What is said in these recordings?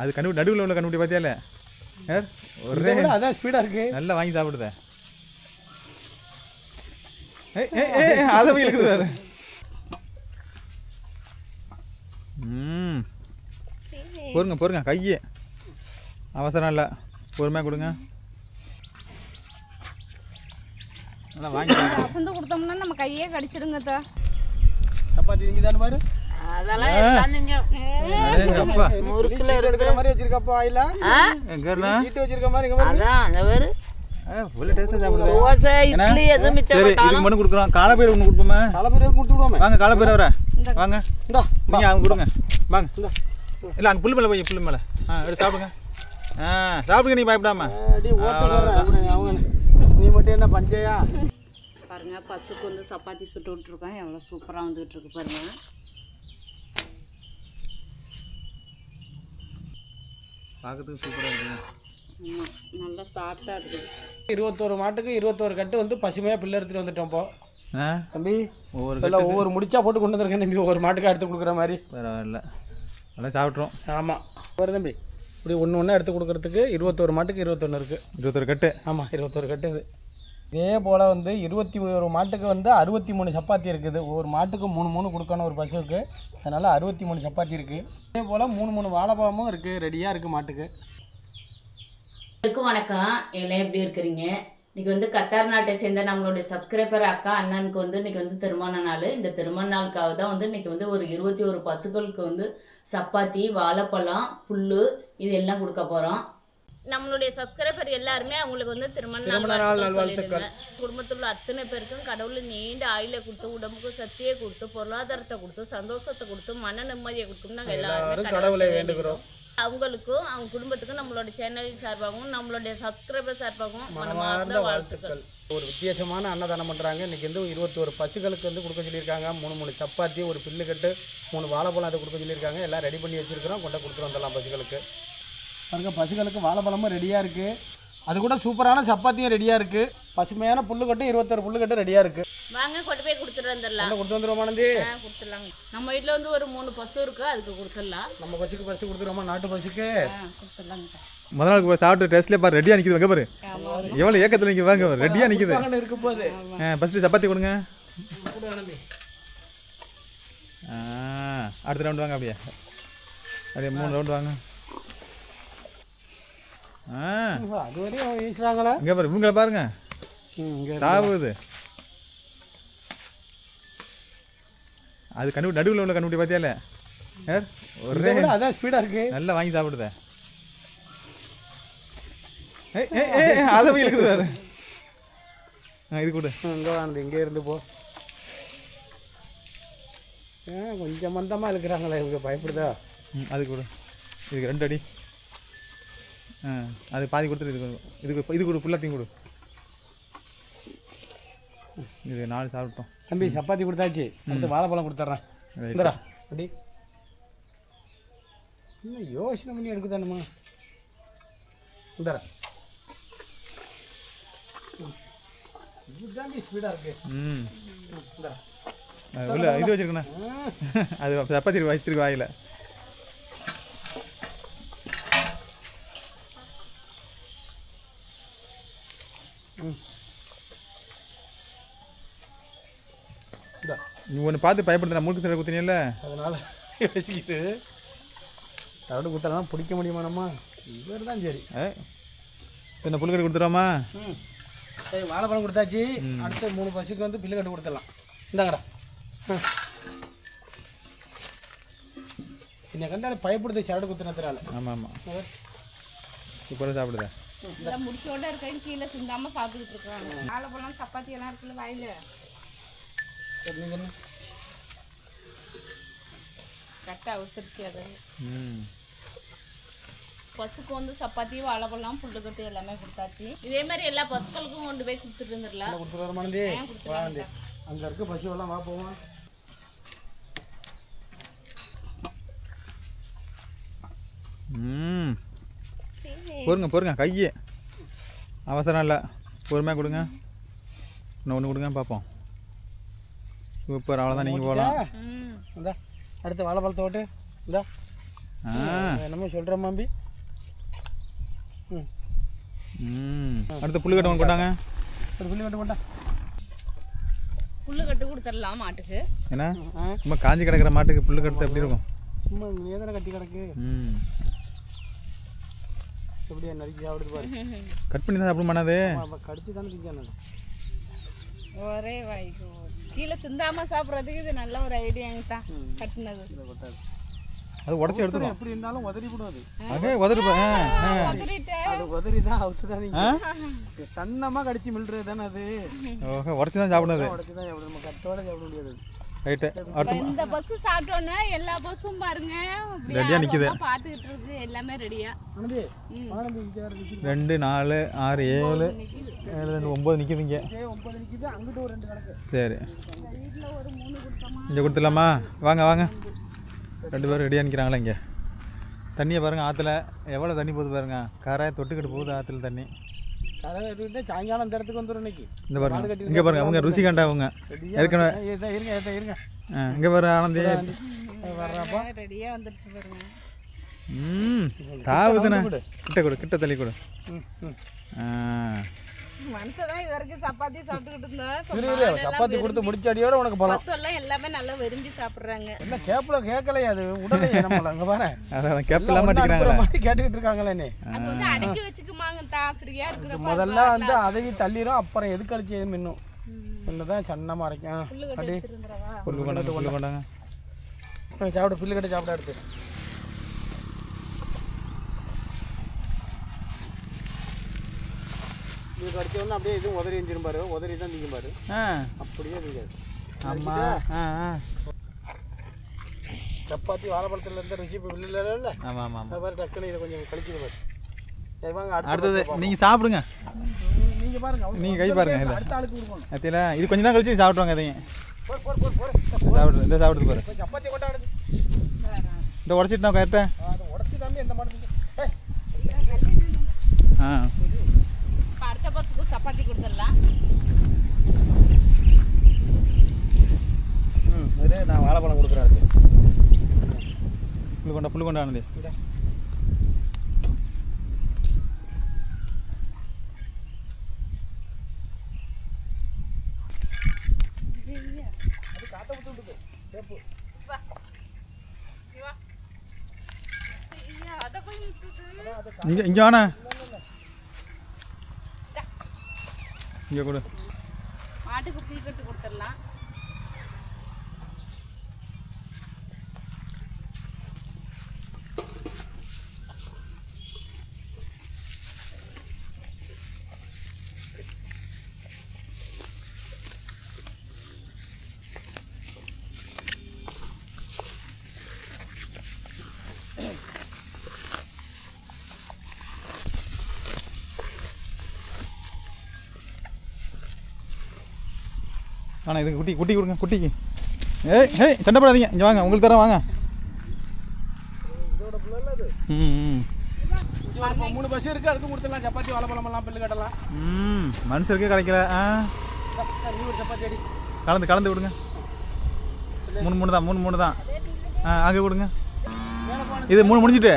அது கண்டுபிடி நடுவில் உள்ள கண்டுபிடி பார்த்தியால யார் ஒரே அதான் ஸ்பீடாக இருக்கு. நல்லா வாங்கி சாப்பிடுத. அதை போய் இருக்குது வேறு ம். பொறுங்க பொறுங்க கையே அவசரம் இல்லை. பொறுமையாக கொடுங்க. நல்லா வாங்கி கொடுத்தோம்னா நம்ம கையே கடிச்சிடுங்க. சப்பாத்தி இங்கே தானே பாரு. காலப்பயிர் ஒன்று கொடுப்போமே பல பேர். கொடுத்து விடுவோமே. வாங்க காலப்பயிர் அவரை. வாங்க. இந்தா நீங்கள் அவங்க கொடுங்க. வாங்க. இந்தா. இல்லை அங்கே புல் மேலே போய் புல் மேலே. ஆ எடுத்து சாப்பிடுங்க. ஆ சாப்பிடுங்க நீ பயப்படாம. நீ மட்டும் என்ன பஞ்சையா? பாருங்க பசுக்கு வந்து சப்பாத்தி சுட்டு விட்டுருக்கேன். எவ்வளோ சூப்பராக வந்துட்டு இருக்கு பாருங்க. பார்க்கறதுக்கு சூப்பராக இருக்குது நல்லா சாஃப்டாக இருக்குது இருபத்தோரு மாட்டுக்கு இருபத்தோரு கட்டு வந்து பசுமையாக பிள்ளை எடுத்துட்டு வந்துட்டோம் இப்போ தம்பி ஒவ்வொரு ஒவ்வொரு முடிச்சா போட்டு கொண்டு வந்திருக்கேன் தம்பி. ஒவ்வொரு மாட்டுக்கா எடுத்து கொடுக்குற மாதிரி. பரவாயில்ல. நல்லா சாப்பிட்றோம் ஆமாம் ஒரு தம்பி இப்படி ஒன்று ஒன்றா எடுத்து கொடுக்கறதுக்கு இருபத்தோரு மாட்டுக்கு இருபத்தொன்று இருக்குது இருபத்தொரு கட்டு? ஆமாம் இருபத்தொரு கட்டு இது இதே போல் வந்து இருபத்தி ஒரு மாட்டுக்கு வந்து அறுபத்தி மூணு சப்பாத்தி இருக்குது. ஒரு மாட்டுக்கு மூணு மூணு கொடுக்கணும் ஒரு பசுவுக்கு. அதனால் அறுபத்தி மூணு சப்பாத்தி இருக்குது இதே போல் மூணு மூணு வாழைப்பழமும் இருக்குது ரெடியாக இருக்குது மாட்டுக்கு. எல்லாருக்கும் வணக்கம். எல்லாம் எப்படி இருக்கிறீங்க? இன்னைக்கு வந்து கத்தார் நாட்டை சேர்ந்த நம்மளுடைய சப்ஸ்கிரைபர் அக்கா அண்ணனுக்கு வந்து இன்றைக்கி வந்து திருமண நாள். இந்த திருமண நாளுக்காக தான் வந்து இன்றைக்கி வந்து ஒரு இருபத்தி ஒரு பசுக்களுக்கு வந்து சப்பாத்தி வாழைப்பழம் புல் இது எல்லாம் கொடுக்க போகிறோம் நம்மளுடைய சப்ஸ்கிரைபர் எல்லாருமே அவங்களுக்கு வந்து திருமண திருமண நாள் நாள் வாழ்த்துக்கள் நல்வாழ்த்துக்கள். குடும்பத்தில் உள்ள அத்தனை பேருக்கும் கடவுள் நீண்ட ஆயில கொடுத்து உடம்புக்கு சக்தியை கொடுத்து பொருளாதாரத்தை கொடுத்து சந்தோஷத்தை கொடுத்து மன நிம்மதியை கொடுத்து நாங்கள் எல்லாருமே கடவுளை வேண்டுகிறோம். அவங்களுக்கும் அவங்க குடும்பத்துக்கும் நம்மளோட சேனல் சார்பாகவும் நம்மளுடைய சப்ஸ்கிரைபர் சார்பாகவும் மனமார்ந்த வாழ்த்துக்கள். ஒரு வித்தியாசமான அன்னதானம் பண்ணுறாங்க இன்றைக்கி வந்து இருபத்தோரு பசுகளுக்கு வந்து கொடுக்க சொல்லியிருக்காங்க. மூணு மூணு சப்பாத்தி ஒரு பில்லு கட்டு மூணு வாழைப்பழம் அதை கொடுக்க சொல்லியிருக்காங்க. எல்லாம் ரெடி பண்ணி வச்சுருக்கிறோம். கொண்டு கொடுத்துட்டு வந்துடலாம் பசுகளுக்கு. பாருங்க பசுகளுக்கு வாழைப்பழமும் ரெடியாக இருக்குது அது கூட சூப்பரான சப்பாத்தியும் ரெடியாக இருக்குது பசுமையான புல்லுக்கட்டும் இருபத்தொரு புல்லுக்கட்டும் ரெடியாக இருக்குது வாங்க கொண்டு போய் கொடுத்துட்டு வந்துடலாம். கொடுத்து வந்துடுவோம் ஆனந்தி கொடுத்துடலாங்க நம்ம வீட்டில் வந்து ஒரு மூணு பசு இருக்கு அதுக்கு கொடுத்துடலாம். நம்ம பசுக்கு ஃபஸ்ட்டு கொடுத்துருவோமா நாட்டு பசுக்கு? கொடுத்துடலாங்க. முத நாள் சாப்பிட்டு டேஸ்ட்லேயே பாரு ரெடியாக நிற்கிது வாங்க பாரு. எவ்வளோ ஏக்கத்தில் நிற்கிது வாங்க ரெடியாக நிற்கிது இருக்கு போது ஃபஸ்ட்டு சப்பாத்தி கொடுங்க. அடுத்த ரவுண்டு வாங்க அப்படியே. அப்படியே மூணு ரவுண்டு வாங்க. அது வரையும் வீசுறாங்களா. இங்கே பாரு இவங்கள பாருங்க. இங்கே தாவுது அது கண்டுபிடி நடுவில் உள்ள கண்டுபிடி பார்த்தியால? ஒரே அதான் ஸ்பீடாக இருக்கு. நல்லா வாங்கி சாப்பிடுத. அதை போய் இருக்குது வேறு இது கொடு. இங்கே வாங்க இங்கே இருந்து போ. கொஞ்சம் மந்தமாக இருக்கிறாங்களே இவங்க பயப்படுதா? அது கொடு. இதுக்கு ரெண்டு அடி. அது பாதி கொடுத்துரு இது. இதுக்கு இது கொடு ஃபுல்லாத்தையும் கொடு. இது நாலு சாப்பிட்டோம். தம்பி சப்பாத்தி கொடுத்தாச்சு. அடுத்து வாழைப்பழம் கொடுத்துட்றேன். இந்தரா அப்படி இன்னும் யோசனை பண்ணி எடுக்குதானுமா? இந்தரா இதுதான் ஸ்பீடாக இருக்கு. ம். இந்தரா அது உள்ள இது வச்சிருக்கண்ணா. அது சப்பாத்தி வச்சிருக்கு வாயில். நீ ஒன்று பார்த்து பயப்படுத்த முறுக்கு சட்டை குத்தினியல்ல? அதனால் யோசிக்கிட்டு தவிடு குத்தலாம் பிடிக்க முடியுமானம்மா இவர் தான் சரி. ஏ என்ன புல்கறி கொடுத்துருவாமா ம். சரி வாழைப்பழம் கொடுத்தாச்சு. அடுத்து மூணு பசுக்கு வந்து பில்லு கட்டு கொடுத்துடலாம். இந்தாங்கடா. என்னை கண்டால பயப்படுது சரடு குத்துனதுனால. ஆமாம். ஆமாம் இப்போ சாப்பிடுதா? முடிச்சோட இருக்கையும் கீழே சிந்தாம சாப்பிட்டுக்கிட்டு இருக்காங்க வாழைப்பழம் சப்பாத்தி எல்லாம் இருக்குல்ல வாயில. கரெக்டாக அவுத்துருச்சு அது. ம். பசுக்கு வந்து சப்பாத்தி வாழைப்பழம் புல்லுக்கட்டு எல்லாமே கொடுத்தாச்சு. இதே மாதிரி எல்லா பசுக்களுக்கும் கொண்டு போய் கொடுத்துட்டு இருந்துடலாம் கொடுத்துட்டு அங்கே இருக்க பசுவெல்லாம் வா போவோம். ம். பொறுங்க பொறுங்க கையே. அவசரம் இல்லை. பொறுமையாக கொடுங்க. இன்னும் ஒன்று கொடுங்க பார்ப்போம். சூப்பர் அவ்வளோதான் நீங்கள் போகலாம். இந்தா அடுத்து வாழைப்பழத்தை ஓட்டு. இந்தா. ஆ. என்னமோ சொல்கிறேன் மாம்பி. ம். அடுத்து புல்லுக்கட்டை ஒன்று கொண்டாங்க. ஒரு புள்ளி கட்டு கொண்டா. புல்லு கட்டு கொடுத்துடலாம் மாட்டுக்கு. ஏன்னா ஆ. சும்மா காஞ்சி கிடக்கிற மாட்டுக்கு புல்லு கட்டு எப்படி இருக்கும்? சும்மா ஏதான கட்டி கிடக்கு. ம். எப்படியா நறுக்கி சாப்பிடுது பாரு. கட் பண்ணி தான் சாப்பிட மாட்டாது கடிச்சு தானே திங்கானது ஒரே வாய்க்கு கீழே சிந்தாம சாப்பிட்றதுக்கு இது நல்ல ஒரு ஐடியாங்க தான் கட்டினது. அது உடச்சி எடுத்துடும் எப்படி இருந்தாலும் உதறி விடாது அதே. ஆ. அது உதறி தான் அவுத்து தான் சன்னமாக கடிச்சு மில்றது தானே அது. ஓஹோ உடச்சி தான் சாப்பிடுது உடச்சி தான் சாப்பிடும் நம்ம கட்டோட சாப்பிட முடியாது. ரைட்டு அடுத்து இந்த பஸ் சாப்பிட்டோன்னே எல்லா பஸ்ஸும் பாருங்க. அப்படியே ரெடியா நிக்குது. ஆர்வமா பார்த்துக்கிட்டு இருக்கு. எல்லாமே ரெடியா ஆனந்தி ஆனந்தி இங்கே வேறு நிற்கிது ரெண்டு நாலு ஆறு ஏழு ஏழு ரெண்டு ஒம்பது நிற்கிதுங்க இதே ஒன்பது நிற்கிது அங்கிட்டு ஒரு ரெண்டு கிடக்கு. சரி. இங்கே கொடுத்துடலாமா? வாங்க வாங்க. ரெண்டு பேரும் ரெடியாக நிற்கிறாங்களே இங்கே? தண்ணியை பாருங்கள் ஆற்றுல எவ்வளோ தண்ணி போகுது பாருங்க? கரை தொட்டுக்கிட்டு போகுது ஆற்றுல தண்ணி. சாயங்காலம் இந்த இடத்துக்கு வந்துடும் இன்னைக்கு. இந்த பாருங்க. இங்கே பாருங்க. அவங்க ருசி கண்டா அவங்க. ஏற்கனவே இருங்க இருங்க. இருங்க இங்கே பாரு ஆனந்தி. வர்றப்பா. ரெடியா வந்துருச்சு பாருங்க. ம் தாவுதுண்ணே. கிட்ட கொடு கிட்ட தள்ளி கொடு. ம் ம் ஆ மனுஷன் இது வரைக்கும் சப்பாத்தி சாப்பிட்டுக்கிட்டு இருந்தோம் இப்ப இரு, இரு, சப்பாத்தி கொடுத்து முடிச்ச அடியோட உனக்கு பலம். எல்லாம் எல்லாமே நல்லா விரும்பி சாப்பிடுறாங்க. என்ன கேப்பில் கேட்கலையா அது? உடலையே நம்மள அங்கே பாரு. அதான் மாதிரி கேட்டுக்கிட்டு இருக்காங்களே நீ. அது வந்து அடக்கி வச்சுக்குமாங்க தான் ஃப்ரீயா இருக்கிறப்ப முதல்ல வந்து அதையும் தள்ளிடும் அப்புறம் எது கழிச்சு மின்னும்? இன்னும் சன்னமாக அரைக்கும் புல்லு கொண்டாங்க சாப்பிடு புல்லு கட்டி சாப்பிட எடுத்து இது கடிச்ச உடனே அப்படியே இதுவும் உதறி எஞ்சிரும் பாரு. உதறி தான் திங்கும் பாரு. ஆ. அப்படியே திங்காது ஆமாம் ஆ ஆ. சப்பாத்தி வாழைப்பழத்துல இருந்த ருசி இப்போ இல்லை? இல்லை ஆமாம் ஆமாம் அது மாதிரி டக்குனு இதை கொஞ்சம் கழிக்குது பாரு. சரி வாங்க அடுத்த அடுத்தது நீங்கள் சாப்பிடுங்க. நீங்கள் பாருங்க நீங்கள் கை பாருங்க இதை அடுத்த ஆளுக்கு கொடுக்கணும். அத்தியில் இது கொஞ்ச நேரம் கழிச்சு போர் போர் சாப்பிடுது இந்த சாப்பிடுது பாரு. சப்பாத்தி கொண்டாடுது இந்த உடச்சிட்டு கரெக்டாக அதை உடச்சி தாமே எந்த ஏய். ஆ. சப்பாத்தி கொடுத்துடலாம். ம் இது நான் வாழைப்பழம் கொடுக்குறேன் அடுத்து. புல்லு கொண்டா புல்லு கொண்டா விட்டுட்டு இங்கே இங்கே வாண்ணா. இங்கே கொடு மாட்டுக்கு புல் கட்டு கொடுத்துடலாம் ஆனால் இதுக்கு குட்டி குட்டி கொடுங்க குட்டிக்கு. ஏய் ஏய் சண்டை போடாதீங்க இங்கே வாங்க உங்களுக்கு தரேன் வாங்க. ம் மூணு பஸ் இருக்கு அதுக்கும் கொடுத்துடலாம். சப்பாத்தி வாழைப்பழம் எல்லாம் பில்லு கட்டலாம். ம் மனுஷருக்கே கிடைக்கல ஆ. சப்பாத்தி கலந்து கலந்து விடுங்க மூணு மூணு தான் மூணு மூணு தான். ஆ அங்கே கொடுங்க. இது மூணு முடிஞ்சிட்டு.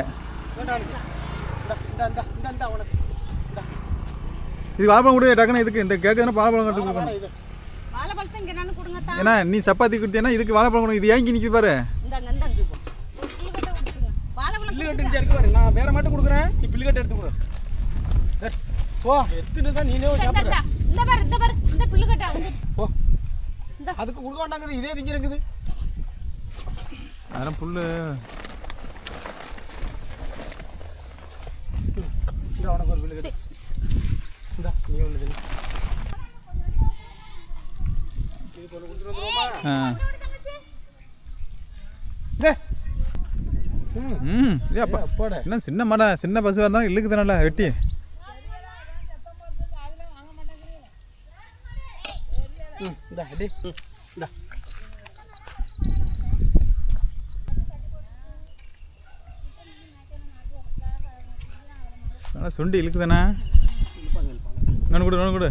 இது வாழைப்பழம் கொடு டக்குன்னு இதுக்கு இந்த கேட்குதுன்னா வாழைப்பழம் எடுத்து கொடுக்கணும். இது வாழைப்பழத்தை இங்கே நானு கொடுங்க தான் ஏன்னா நீ சப்பாத்தி கொடுத்தீங்கன்னா இதுக்கு வாழைப்பழம் கொடு இது ஏங்கி நிற்கிது பாரு. இந்தாங்க இந்தாங்க வாழைப்பழம் பில்லு கட்டு இங்கே இருக்கு பாரு. நான் வேற மட்டும் கொடுக்குறேன். நீ பில்லு கட்டு எடுத்து கொடு. போ. எத்தனை தான் நீனே இந்த சாப்பிட்ற. இந்த பாரு இந்த பாரு. இந்த புல்லு கட்டை வந்துருச்சு போ. இந்தா. அதுக்கு கொடுக்க மாட்டாங்குது. இதே திங்க இருக்குது. அதெல்லாம் புல்லு. இந்த உனக்கு ஒரு பில்லு கட்டு இந்தா நீ ஒன்று தின்னு இதுக்கு ஒன்று கொடுத்துட்டு வந்துருவோமா ஆ டேய். ம் அப்பா. என்ன சின்ன மாடா சின்ன பஸ்ஸாக இருந்தாலும் இழுக்குது நல்லா வெட்டி. நல்லா சுண்டி இழுக்குதானே இழுப்பாங்க இழுப்பாங்க. இன்னொன்று கொடு.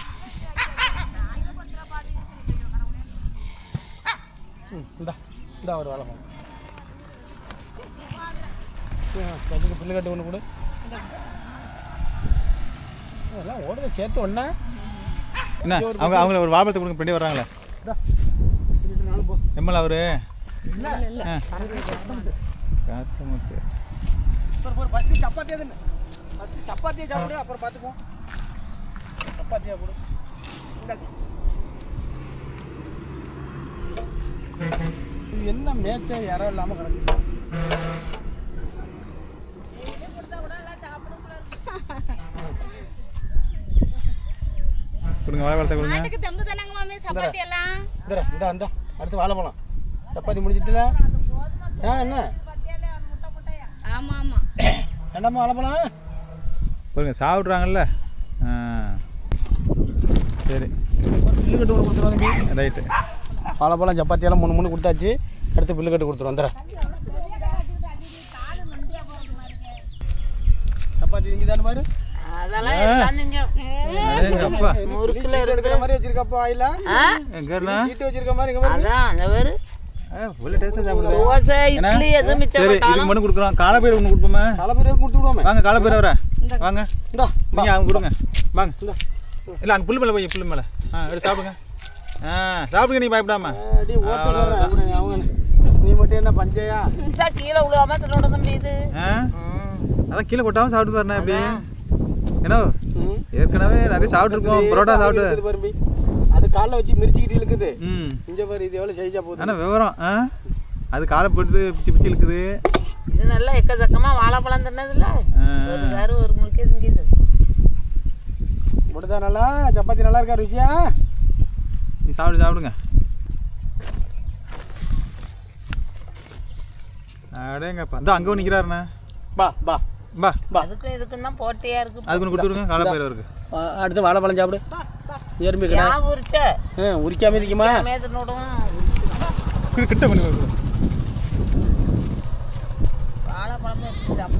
ஒரு வாழைப்பழம் பசுக்கு புல்லு கட்டு ஒன்று கொடு அதெல்லாம் ஓடுத சேர்த்து ஒன்றா என்ன அவங்க அவங்கள ஒரு வாபத்தை கொடுங்க பின்னாடி வர்றாங்களே? எம்எல் அவரு? காத்து ஒரு ஃபஸ்ட்டு சப்பாத்தியே தானே ஃபஸ்ட்டு சப்பாத்தியே சாப்பிடு அப்புறம் பார்த்துக்குவோம் சப்பாத்தியா கொடு இந்த. இது என்ன மேய்ச்ச இறம் இல்லாமல் கிடக்கு. கொடுங்க வாழைப்பழத்தை கொடுங்க. மாட்டுக்கு தெம்பு தானங்க மாமி சப்பாத்தி எல்லாம். இந்தா இந்தா இந்தா. அடுத்து வாழைப்பழம் சப்பாத்தி முடிஞ்சிட்டுல? ஆ என்ன? ஆமா ஆமா. என்னம்மா வாழைப்பழம் பாருங்க சாப்பிட்றாங்கல்ல. சரி. ரைட்டு. வாழைப்பழம் சப்பாத்தி எல்லாம் மூணு மூணு கொடுத்தாச்சு. அடுத்து பில்லு கட்டு கொடுத்துருவோம் வந்துடுறேன் சப்பாத்தி இங்கே தானே பாரு? அதெல்லாம் எல்லாம் திங்கும். அப்பா முறுக்குல சீட்டு எடுக்கிற மாதிரி வச்சிருக்கப்பா ஆயில? ஆ? எங்கண்ணா சீட்டு வச்சிருக்க மாதிரி இங்க பாரு. அதான் அந்த பேரு. உள்ள டேஸ்ட்டாக சாப்பிடுது. தோசை இட்லி எதுவும் மிச்சம் சரி இதுக்கு மட்டும் கொடுக்குறோம். காலப்பயிர் ஒன்று கொடுப்போமே. பல பேர் கொடுத்து விடுவோமே? வாங்க காலப்பயிர் வர வாங்க. இந்தா நீங்கள் அவங்க கொடுங்க. வாங்க. இந்தா. இல்லை அங்கே புல் மேலே போய் புல் மேலே. ஆ எடுத்து சாப்பிடுங்க. ஆ சாப்பிடுங்க நீ பயப்படாம. அடி ஓட்டு அவங்க நீ மட்டும் என்ன பஞ்சையா? கீழே விழுவாம தின்னோட தம்பி இது. அதான் கீழே கொட்டாமல் சாப்பிட்டு பாருண்ணே எப்படி ஏன்னா. ஏற்கனவே நிறைய சாப்பிட்ருக்கோம் பரோட்டா சாப்பிட்டு இருக்குது. அது காலைல வச்சு மிரிச்சுக்கிட்டு இழுக்குது. ம். இங்க பாரு இது எவ்வளவு சைஸா போகுது. ஆனால் விவரம் ஆ? அது காலை போட்டு பிச்சு பிச்சு இழுக்குது. இது நல்லா எக்கச்சக்கமா வாழைப்பழம் தின்னதுல ஆ. ஒரு சாரு ஒரு முழுக்கே திங்கிது. முடிதா நல்லா? சப்பாத்தி நல்லா இருக்கா ருசியா? நீ சாப்பிடு சாப்பிடுங்க. அடேங்கப்பா. இந்த அங்கே நிற்கிறாருண்ணே பா பா. பா. பா. அதுக்கும் இதுக்கும் தான் போட்டியா இருக்கு. அதுக்கு கொடுத்துருங்க காலப்பயிர் இருக்கு. அடுத்து வாழைப்பழம் சாப்பிடு. எறும்பு கடை. உரிச்ச? ஆ உரிக்காம இருக்குமா? மேதனோடும் கிட்ட- பண்ணி. வாழைப்பழமே முடியும்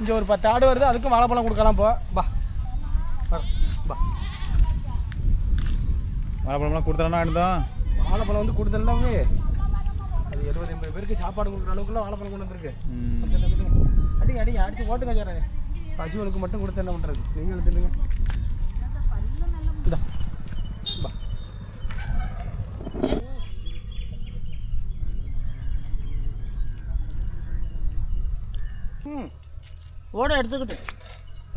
இங்க ஒரு பத்து ஆடு வருது அதுக்கும் வாழைப்பழம் கொடுக்கலாம் போ. பா. பா. வாழைப்பழம்லாம் கொடுத்துறானா அடுத்தோம் வாழைப்பழம் வந்து கொடுத்தல்லாமே அது எழுபது எண்பது பேருக்கு சாப்பாடு கொடுக்குற அளவுக்குலாம் வாழைப்பழம் கொண்டு வந்திருக்கு. அடிங்க அடிங்க அடிச்சு ஓட்டுங்க சார். பசுவனுக்கு மட்டும் கொடுத்து என்ன பண்ணுறது நீங்கள் எடுத்துடுங்க இந்தா. பா ஓட எடுத்துக்கிட்டு.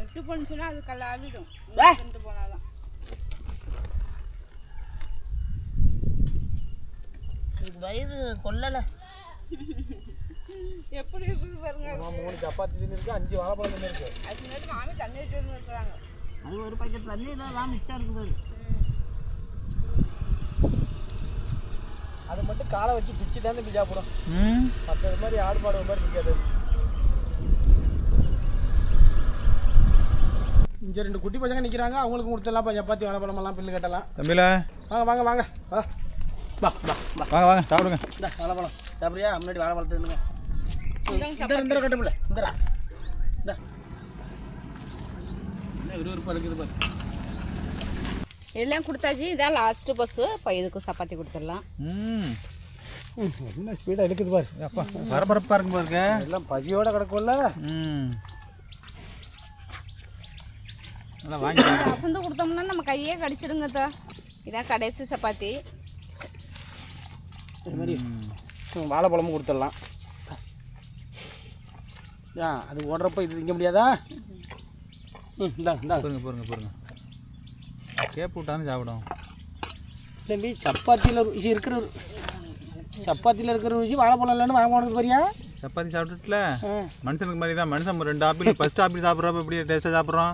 எட்டு போனுச்சுன்னா அது கல்ல ஆவிடும் வே. கொண்டு போனாதான் இது வயிறு கொல்லலை. எப்படி இருக்குது பாருங்க. மூணு சப்பாத்தி தின்னு இருக்கு அஞ்சு வாழைப்பழம் தின்னு இருக்கு அதுக்கு முன்னாடி மாமி தண்ணி வச்சிருந்து இருக்கிறாங்க அது ஒரு பாக்கெட் தண்ணியில் தான் மிச்சம் இருக்குது அது மட்டும் காலை வச்சு பிச்சு தான் தம்பி சாப்பிடும் ம். மற்ற மாதிரி ஆடு மாதிரி பிடிக்காது. இங்கே ரெண்டு குட்டி பசங்க நிற்கிறாங்க அவங்களுக்கு கொடுத்துடலாம் சப்பாத்தி வாழைப்பழமெல்லாம் பில்லு கட்டலாம். தம்பில. வாங்க வாங்க வாங்க. வா வா வா வா வாங்க வாங்க சாப்பிடுங்க இந்த வாழைப்பழம் சாப்பிட்றியா முன்னாடி வாழைப்பழத்தை இருந்துங்க இந்த இந்த கட்டுமில்ல இந்த இந்த என்ன விறுவிறுப்பாக இருக்குது பாரு எல்லாம் கொடுத்தாச்சு இதான் லாஸ்ட்டு பஸ்ஸு இப்போ இதுக்கு சப்பாத்தி கொடுத்துடலாம் ம் ம், என்ன ஸ்பீடாக இருக்குது பாரு அப்பா பரபரப்பாக இருக்கும் பாருங்க எல்லாம் பசியோட கிடக்கும்ல ம் வசந்து கொடுத்தோம்னா நம்ம கையே கடிச்சிடுங்க தா இதான் கடைசி சப்பாத்தி இது மாதிரி வாழைப்பழமும் கொடுத்துடலாம். ஆ அது ஓடுறப்ப இது திங்க முடியாதா? ம் இந்தா இந்தா. பாருங்க பாருங்க பாருங்க கேப் விட்டாலும் சாப்பிடும். தம்பி சப்பாத்தியில் ருசி இருக்கிற சப்பாத்தியில் இருக்கிற ருசி வாழைப்பழம் இல்லைன்னு வாங்க போனது பாரியா சப்பாத்தி சாப்பிட்டுட்டுல? ஆ. மனுஷனுக்கு மாதிரி தான். மனுஷன் ரெண்டு ஆப்பிள் ஃபர்ஸ்ட் ஆப்பிள் சாப்பிட்றப்ப எப்படி டேஸ்ட்டாக சாப்பிட்றோம்?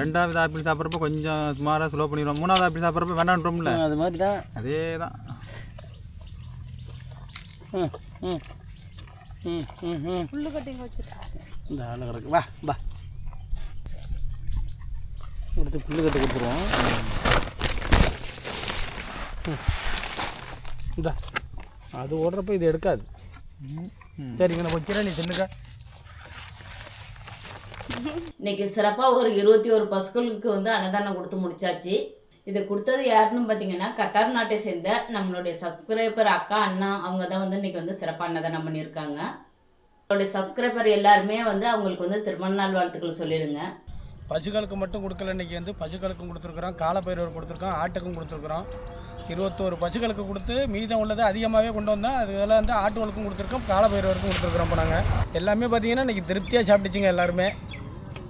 ரெண்டாவது ஆப்பிள் சாப்பிட்றப்ப கொஞ்சம் சுமாராக ஸ்லோ பண்ணிடுவோம் மூணாவது ஆப்பிள் சாப்பிட்றப்ப வேண்டான்றோம்ல? அது மாதிரி தான் அதே தான் புல்லு கட்டிங்க வச்சிருக்கேன். இந்த ஆள் கிடக்கு. வா வா. எடுத்து புல்லு கட்டு கொடுத்துருவோம். ம் இந்த. அது ஓடுறப்ப இது எடுக்காது. சரிங்க நான் வைக்கிறேன் நீ தின்னுக்க. இன்னைக்கு சிறப்பாக ஒரு இருபத்தி ஒரு பசுக்களுக்கு வந்து அன்னதானம் கொடுத்து முடிச்சாச்சு. இதை கொடுத்தது யாருன்னு பார்த்தீங்கன்னா கத்தார் நாட்டை சேர்ந்த நம்மளுடைய சப்ஸ்கிரைபர் அக்கா அண்ணா அவங்க தான் வந்து இன்னைக்கு வந்து சிறப்பாக அன்னதானம் பண்ணியிருக்காங்க. நம்மளுடைய சப்ஸ்கிரைபர் எல்லாருமே வந்து அவங்களுக்கு வந்து திருமண நாள் வாழ்த்துக்கள் சொல்லிடுங்க. பசுக்களுக்கு மட்டும் கொடுக்கல இன்னைக்கு வந்து பசுக்களுக்கும் கொடுத்துருக்குறோம் காலப்பயிரவர் கொடுத்துருக்கோம் ஆட்டுக்கும் கொடுத்துருக்குறோம். இருபத்தோரு பசுக்களுக்கு கொடுத்து மீதம் உள்ளது அதிகமாகவே கொண்டு வந்தோம் அதுல வந்து ஆட்டுகளுக்கும் கொடுத்துருக்கோம் காலப்பயிரவருக்கும் கொடுத்துருக்குறோம் இப்போ நாங்கள் எல்லாமே பார்த்தீங்கன்னா இன்னைக்கு திருப்தியாக சாப்பிட்டுச்சிங்க எல்லாருமே.